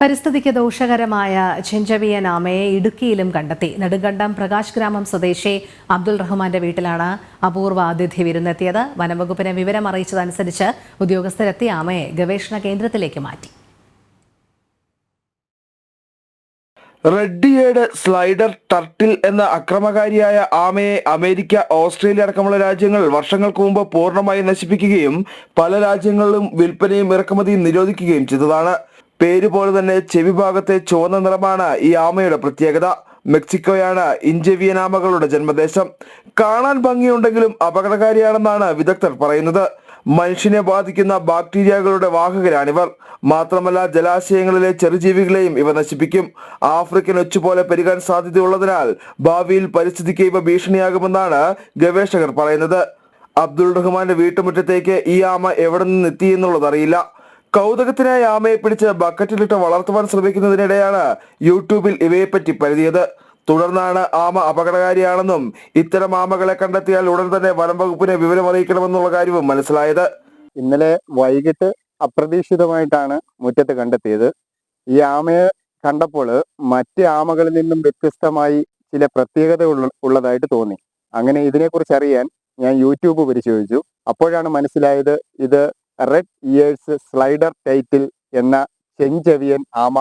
പരിസ്ഥിതിക്ക് ദോഷകരമായ ചെഞ്ചവിയൻ ആമയെ ഇടുക്കിയിലും കണ്ടെത്തി. നെടുങ്കണ്ടം പ്രകാശ് ഗ്രാമം സ്വദേശി അബ്ദുൾ റഹ്മാന്റെ വീട്ടിലാണ് അപൂർവ അതിഥി വിരുന്നെത്തിയത്. വനംവകുപ്പിനെ വിവരം അറിയിച്ചതനുസരിച്ച് ഉദ്യോഗസ്ഥരെത്തി ആമയെ ഗവേഷണ കേന്ദ്രത്തിലേക്ക് മാറ്റി. റെഡ്ഡിയേഡ് സ്ലൈഡർ ടർട്ടിൽ എന്ന അക്രമകാരിയായ ആമയെ അമേരിക്ക ഓസ്ട്രേലിയ അടക്കമുള്ള രാജ്യങ്ങൾ വർഷങ്ങൾക്ക് മുമ്പ് പൂർണമായി നശിപ്പിക്കുകയും പല രാജ്യങ്ങളിലും വിൽപ്പനയും ഇറക്കുമതിയും നിരോധിക്കുകയും ചെയ്തതാണ്. പേര് പോലെ തന്നെ ചെവി ഭാഗത്തെ ചുവന്ന നിറമാണ് ഈ ആമയുടെ പ്രത്യേകത. മെക്സിക്കോയാണ് ഇഞ്ചവിയൻ ആമകളുടെ ജന്മദേശം. കാണാൻ ഭംഗിയുണ്ടെങ്കിലും അപകടകാരിയാണെന്നാണ് വിദഗ്ധർ പറയുന്നത്. മനുഷ്യനെ ബാധിക്കുന്ന ബാക്ടീരിയകളുടെ വാഹകരാണിവർ. മാത്രമല്ല ജലാശയങ്ങളിലെ ചെറുജീവികളെയും ഇവ നശിപ്പിക്കും. ആഫ്രിക്കൻ ഒച്ചുപോലെ പെരുകാൻ സാധ്യതയുള്ളതിനാൽ ഭാവിയിൽ പരിസ്ഥിതിക്ക് ഇവ ഭീഷണിയാകുമെന്നാണ് ഗവേഷകർ പറയുന്നത്. അബ്ദുൾ റഹ്മാന്റെ വീട്ടുമുറ്റത്തേക്ക് ഈ ആമ എവിടെ നിന്ന് എത്തി എന്നുള്ളത് അറിയില്ല കൗതുകത്തിനായി ആമയെ പിടിച്ച് ബക്കറ്റിലിട്ട് വളർത്തുവാൻ ശ്രമിക്കുന്നതിനിടെയാണ് യൂട്യൂബിൽ ഇവയെപ്പറ്റി പരതിയത്. തുടർന്നാണ് ആമ അപകടകാരിയാണെന്നും ഇത്തരം ആമകളെ കണ്ടെത്തിയാൽ ഉടൻ തന്നെ വനം വകുപ്പിനെ വിവരം അറിയിക്കണമെന്നുള്ള കാര്യവും മനസ്സിലായത്. ഇന്നലെ വൈകിട്ട് അപ്രതീക്ഷിതമായിട്ടാണ് മുറ്റത്ത് കണ്ടെത്തിയത്. ഈ ആമയെ കണ്ടപ്പോൾ മറ്റ് ആമകളിൽ നിന്നും വ്യത്യസ്തമായി ചില പ്രത്യേകത ഉള്ള- ഉള്ളതായിട്ട് തോന്നി. അങ്ങനെ ഇതിനെക്കുറിച്ച് അറിയാൻ ഞാൻ യൂട്യൂബ് പരിശോധിച്ചു. അപ്പോഴാണ് മനസ്സിലായത് ഇത് റെഡ് ഇയേഴ്സ് സ്ലൈഡർ ടൈറ്റിൽ എന്ന ചെഞ്ചവിയൻ ആമ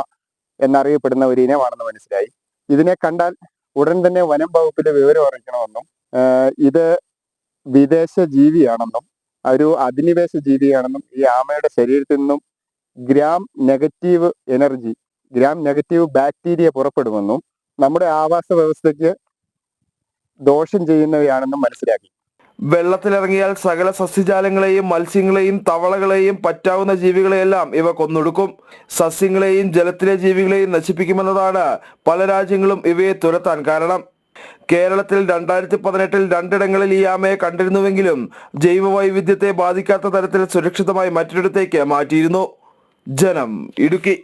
എന്നറിയപ്പെടുന്ന ഒരു ഇനമാണെന്ന് മനസ്സിലായി. ഇതിനെ കണ്ടാൽ ഉടൻ തന്നെ വനം വകുപ്പിന്റെ വിവരം അറിയിക്കണമെന്നും ഇത് വിദേശ ജീവിയാണെന്നും ഒരു അധിനിവേശ ജീവിയാണെന്നും ഈ ആമയുടെ ശരീരത്തിൽ നിന്നും gram negative energy gram negative bacteria പുറപ്പെടുമെന്നും നമ്മുടെ ആവാസ വ്യവസ്ഥയ്ക്ക് ദോഷം ചെയ്യുന്നവയാണെന്നും മനസ്സിലാക്കി. വെള്ളത്തിലിറങ്ങിയാൽ സകല സസ്യജാലങ്ങളെയും മത്സ്യങ്ങളെയും തവളകളെയും പറ്റാവുന്ന ജീവികളെയെല്ലാം ഇവ കൊന്നൊടുക്കും. സസ്യങ്ങളെയും ജലത്തിലെ ജീവികളെയും നശിപ്പിക്കുമെന്നതാണ് പല രാജ്യങ്ങളും ഇവയെ തുരത്താൻ കാരണം. കേരളത്തിൽ രണ്ടായിരത്തി പതിനെട്ടിൽ രണ്ടിടങ്ങളിൽ ഈ ആമയെ കണ്ടിരുന്നുവെങ്കിലും ജൈവ വൈവിധ്യത്തെ ബാധിക്കാത്ത തരത്തിൽ സുരക്ഷിതമായി മറ്റൊരിടത്തേക്ക് മാറ്റിയിരുന്നു. ജനം ഇടുക്കി.